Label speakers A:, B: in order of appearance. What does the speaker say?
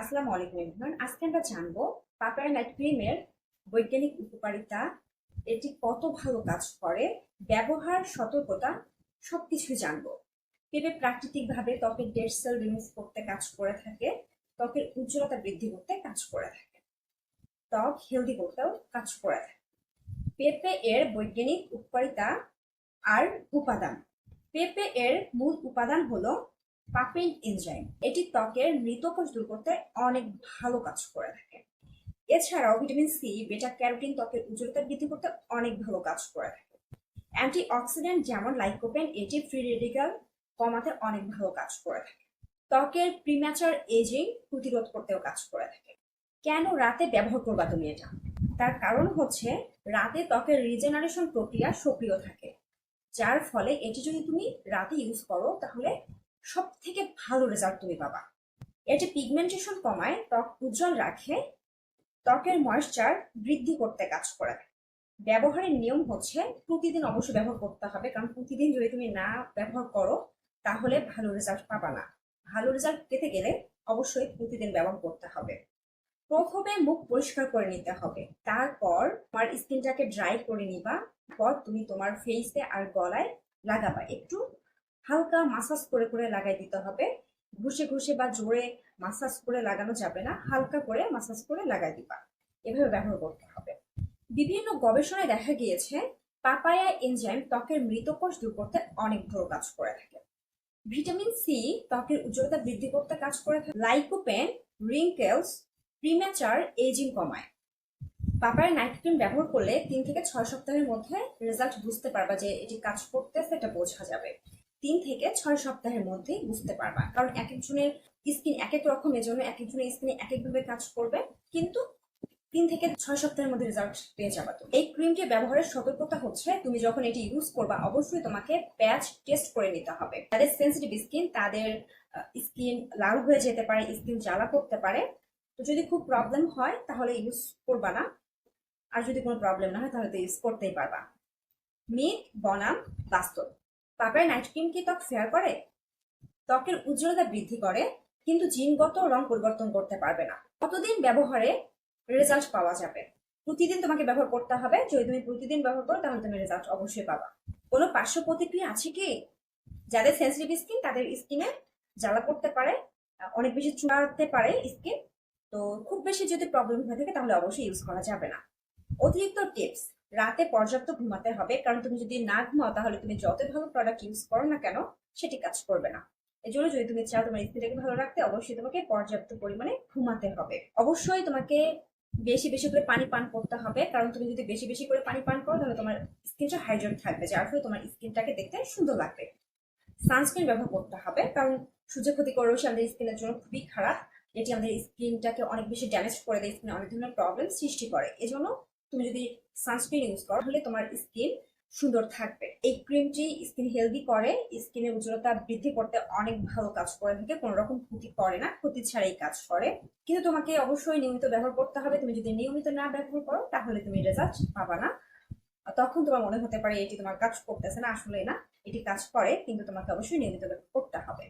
A: আসসালামু আলাইকুম এভরিওয়ান আজকে আমরা জানব পাপায়া নাইট ক্রিমের বৈজ্ঞানিক উপকারিতা, এটি কত ভালো কাজ করে, ব্যবহার, সতর্কতা সব কিছুই জানব। পেঁপে প্রাকৃতিকভাবে ত্বকের ডেড সেল রিমুভ করতে কাজ করে থাকে, ত্বকের উজ্জ্বলতা বৃদ্ধি করতে কাজ করে থাকে, ত্বক হেলদি করতেও কাজ করে থাকে। পেঁপে এর বৈজ্ঞানিক উপকারিতা আর উপাদান। পেঁপে এর মূল উপাদান হলো পাপিন এনজাইম এটি ত্বকের মৃত কোষ দূর করতে অনেক ভালো কাজ করে থাকে। এছাড়াও ভিটামিন সি বেটা ক্যারোটিন ত্বকের উজ্জ্বলতা বৃদ্ধি করতে অনেক ভালো কাজ করে থাকে। অ্যান্টি অক্সিডেন্ট যেমন লাইকোপেন এটি ফ্রি রেডিক্যাল কমাতে অনেক ভালো কাজ করে থাকে। ত্বকের প্রিম্যাচার এজিং প্রতিরোধ করতেও কাজ করে থাকে। কেন রাতে ব্যবহার করবা তুমি এটা? তার কারণ হচ্ছে রাতে ত্বকের রিজেনারেশন প্রক্রিয়া সক্রিয় থাকে। যার ফলে এটি যদি তুমি রাতে ইউজ করো, তাহলে সব থেকে ভালো রেজাল্ট তুমি পাবা। এটি পিগমেন্টেশন কমায়, ত্বক উজ্জ্বল রাখে, ত্বকের ময়েশ্চার বৃদ্ধি করতে কাজ করে। ব্যবহারের নিয়ম হচ্ছে প্রতিদিন অবশ্যই ব্যবহার করতে হবে, কারণ প্রতিদিন যদি তুমি না ব্যবহার করো, তাহলে ভালো রেজাল্ট পাবা না। ভালো রেজাল্ট পেতে গেলে অবশ্যই প্রতিদিন ব্যবহার করতে হবে। প্রথমে মুখ পরিষ্কার করে নিতে হবে। তারপর তোমার স্কিনটাকে ড্রাই করে নিবা। পর তুমি তোমার ফেসে আর গলায় লাগাবা। একটু হালকা মাসাজ করে করে লাগাই দিতে হবে। ঘুষে ঘুষে বা জোরে মাসাজ করে লাগানো যাবে না, হালকা করে মাসাজ করে লাগাই দিবা। এভাবে ব্যবহার করতে হবে। বিভিন্ন গবেষণায় দেখা গিয়েছে, পাপায়া এনজাইম ত্বকের মৃত কোষ দূর করতে অনেক ভালো কাজ করে থাকে। ভিটামিন সি ত্বকের উজ্জ্বলতা বৃদ্ধি করতে কাজ করে থাকে। লাইকোপেন, রিঙ্কেলস, প্রিম্যাচার এজিং কমায়। পাপায়া নাইট ক্রিম ব্যবহার করলে তিন থেকে ছয় সপ্তাহের মধ্যে রেজাল্ট বুঝতে পারবা যে এটি কাজ করতেছে এটা বোঝা যাবে। তিন থেকে ছয় সপ্তাহের মধ্যে বুঝতে পারবা। কারণ এক একজনের স্কিন এক এক রকম জন্য এক একজনের স্কিনে এক একভাবে কাজ করবে, কিন্তু তিন থেকে ছয় সপ্তাহের মধ্যে রেজাল্ট পেয়ে যাবা তো। এই ক্রিমটি ব্যবহারের সতর্কতা হচ্ছে, তুমি যখন এটি ইউজ করবা, অবশ্যই তোমাকে প্যাচ টেস্ট করে নিতে হবে। যাদের সেন্সিটিভ স্কিন তাদের স্কিন লাল হয়ে যেতে পারে স্কিন জ্বালা করতে পারে। তো যদি খুব প্রবলেম হয়, তাহলে ইউজ করবা না। আর যদি কোনো প্রবলেম না হয়, তাহলে তো ইউজ করতেই পারবা। মিট, বনাম, বাস্তব। পাপায় নাইট ক্রিম কি ত্বক ফেয়ার করে? ত্বকের উজ্জ্বলতা বৃদ্ধি করে, কিন্তু জিনগত রং পরিবর্তন করতে পারবে না। কতদিন ব্যবহারে রেজাল্ট পাওয়া যাবে? প্রতিদিন তোমাকে ব্যবহার করতে হবে। যদি তুমি প্রতিদিন ব্যবহার করো, তাহলে তুমি রেজাল্ট অবশ্যই পাবা। কোনো পার্শ্ব প্রতিক্রিয়া আছে কি? যাদের সেন্সিটিভ স্কিন তাদের স্কিনে জ্বালা করতে পারে, অনেক বেশি চুয়াতে পারে স্কিন তো খুব বেশি যদি প্রবলেম হয়ে থাকে, তাহলে অবশ্যই ইউজ করা যাবে না। অতিরিক্ত টিপস রাতে পর্যাপ্ত ঘুমাতে হবে। কারণ তুমি যদি না ঘুমাও, তাহলে তুমি যত ভালো প্রোডাক্ট ইউজ করো না কেন, সেটি কাজ করবে না। এই জন্য যদি তুমি চাও তোমার স্কিনটাকে ভালো রাখতে, অবশ্যই তোমাকে পর্যাপ্ত পরিমাণে ঘুমাতে হবে। অবশ্যই তোমাকে বেশি বেশি করে পানি পান করতে হবে। কারণ তুমি যদি বেশি বেশি করে পানি পান করো, তাহলে তোমার স্কিনটা হাইড্রেট থাকবে, যার ফলে তোমার স্কিনটাকে দেখতে সুন্দর লাগবে। সানস্ক্রিন ব্যবহার করতে হবে, কারণ সূর্য ক্ষতিকর রশ্মি আমাদের স্কিনের জন্য খুবই খারাপ। এটি আমাদের স্কিনটাকে অনেক বেশি ড্যামেজ করে দেয়, স্কিনে অনেক ধরনের প্রবলেম সৃষ্টি করে। এজন্য তুমি যদি সানস্ক্রিন ইউজ করো, তাহলে তোমার স্কিন সুন্দর থাকবে। এই ক্রিমটি স্কিন হেলদি করে স্কিনের উজ্জ্বলতা বৃদ্ধি করতে অনেক ভালো কাজ করে থাকে, কোনো রকম ক্ষতি করে না, ক্ষতি ছাড়াই কাজ করে। কিন্তু তোমাকে অবশ্যই নিয়মিত ব্যবহার করতে হবে, তুমি যদি নিয়মিত না ব্যবহার করো, তাহলে তুমি রেজাল্ট পাবা না। তখন তোমার মনে হতে পারে এটি তোমার কাজ করতেছে না আসলে না, এটি কাজ করে, কিন্তু তোমাকে অবশ্যই নিয়মিত ব্যবহার করতে হবে।